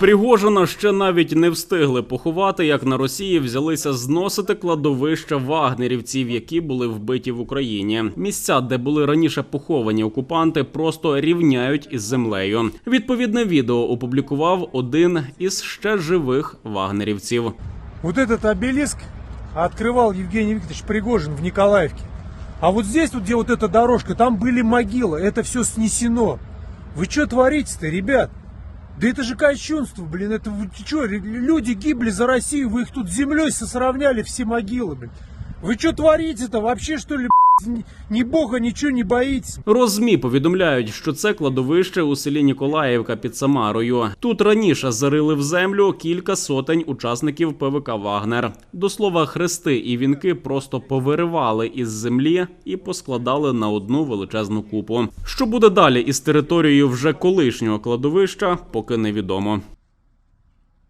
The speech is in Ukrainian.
Пригожина ще навіть не встигли поховати, як на Росії взялися зносити кладовища вагнерівців, які були вбиті в Україні. Місця, де були раніше поховані окупанти, просто рівняють із землею. Відповідне відео опублікував один із ще живих вагнерівців. Вот этот обелиск открывал Евгений Викторович Пригожин в Николаевке. А вот здесь, вот где вот эта дорожка, там были могилы. Это все снесено. Вы что творите-то, ребят? Да это же кощунство, блин. Это вы что, люди гибли за Россию, вы их тут с землей сосравняли все могилы, блин. Вы что творите-то? Вообще, что ли, ни бога, ничего не боитесь? Розмі повідомляють, що це кладовище у селі Ніколаївка під Самарою. Тут раніше зарили в землю кілька сотень учасників ПВК Вагнер. До слова, хрести і вінки просто повиривали із землі і поскладали на одну величезну купу. Що буде далі із територією вже колишнього кладовища, поки невідомо.